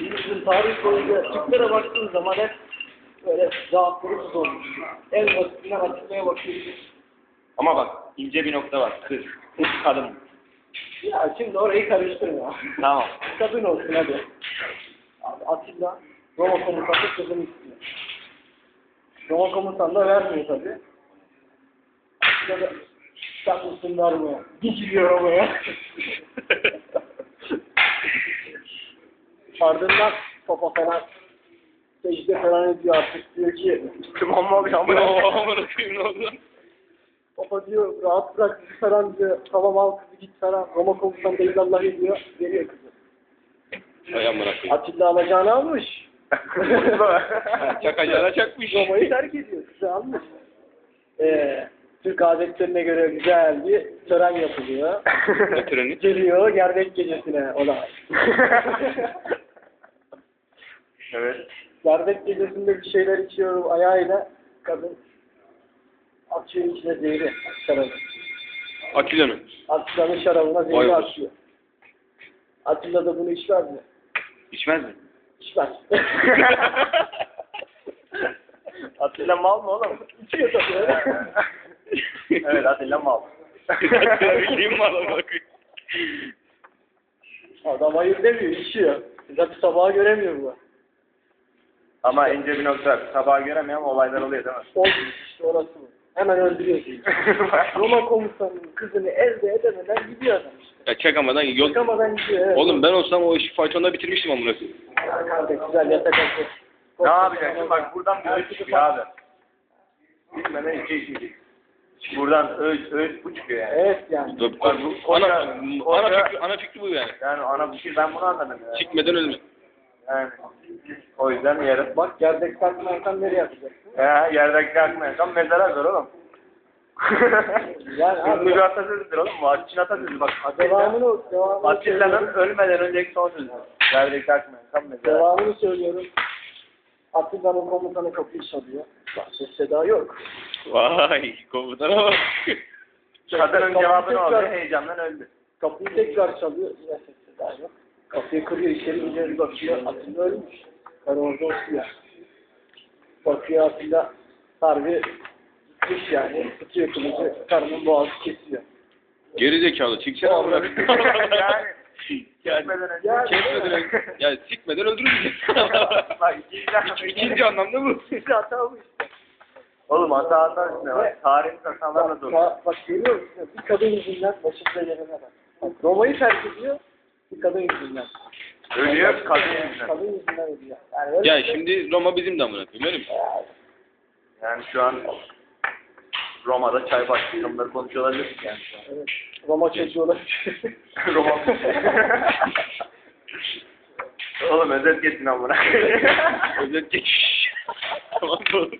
Bizim tarih boyunca Türklere baktığın zaman hep böyle zaafları olmuş. En basitinden açıklamaya bakıyoruz. Ama bak ince bir nokta var. Kız. Kız kadın. Ya şimdi orayı karıştırma. Tamam. Kadın olsun hadi. Abi Atilla Roma komutanı kızını istiyor. Roma komutanı da vermiyor tabi. Atilla da sen misin vermiyor. Roma'ya. Ardından Papa falan secde falan ediyor artık. Diyor ki Tamam mı abi? Ama Amına koyayım ne oldu? Papa diyor rahat bırak bizi falan diyor. Tamam al kızı git falan. Roma komutanı da illallah ediyor. Veriyor kızı. Hay amına koyayım. Atilla alacağını almış. Çakacağına çakmış. Roma'yı terk ediyor. Kızı almış. Ee, Türk adetlerine göre güzel bir tören yapılıyor. Ne töreni? Geliyor gerdek gecesine olay. evet. gerdek gecesinde bir şeyler içiyor ayağıyla. Kadın atıyor içine zehri şarabı. Atilla'nın. Atilla'nın şarabına Vay zehri be. atıyor. Atilla da bunu içmez mi? İçmez mi? İçmez. Atilla mal mı oğlum? İçiyor tabii evet Atilla mal. Mal amına koyayım. Adam hayır demiyor, içiyor. Zaten sabaha göremiyor bu. Ama ince bir nokta. Sabaha göremiyor ama olaylar oluyor değil mi? Oldu işte orası bu. Hemen öldürüyorsun. Roma komutanının kızını elde edemeden gidiyor adam işte. Ya çakamadan yol... Çıkamadan gidiyor. Evet. Oğlum ben olsam o işi faytonda bitirmiştim amına koyayım. Ya Kardeş güzel yatak atıyor. ne yapacaksın? Bak buradan bir öğüt çıkıyor abi. Bilmeden iki içecek. Buradan öğüt, öğüt bu çıkıyor yani. Evet yani. Bak, Bak bu ana, koca- ana, koca- fikri, ana fikri bu yani. Yani ana bir şey ben bunu anladım ya. Çıkmadan ölme. Yani. O yüzden yarın. Bak gerdek kalkmadan nereye atacaksın? Ya yerdeki kalkmayan mezara zor oğlum. Yani abi- Bu bir atasözüdür oğlum. Bu Çin atasözü bak. Devamını, devamını söylüyorum. ölmeden önceki son sözü. Yerdeki kalkmayan kan mezara. Devamını söylüyorum. Atilla'nın komutanı kapıyı çalıyor. Bak ses seda yok. Vay komutana bak. Kadının Kapıyı cevabı ne oldu? tekrar- Heyecandan öldü. Kapıyı tekrar çalıyor. Yine ses seda yok. Kapıyı kırıyor içeri ince bir bakıyor. Atilla ölmüş. Karı orada oturuyor. Bakıyor Atilla harbi gitmiş yani. Tutuyor kılıcı. Karının boğazı kesiyor. Geri zekalı çıksana amına yani. Yani Kesmeden önce. Ya- kesmeden önce, ya sikmeden öldürürüz. Bak ikinci, İkinci anlamda bu. İkinci hata bu işte. Oğlum hatalar üstüne bak. Tarihin hatalarla Bak, dolu. bak, bak görüyor musun? Bir kadın yüzünden başımıza gelene bak. Bak Roma'yı terk ediyor. Kadın yüzünden. Ölüyor kadın yüzünden. Kadın yüzünden ölüyor. Yani öyle Ya bir şey- şimdi Roma bizim de amına koyayım öyle mi? Yani şu an Roma'da çay başlığında konuşuyor olabilir yani. şu an. Evet. Roma çocuğu olabilir. Roma. Oğlum özet geçin amına. Özet geç. Tamam oğlum.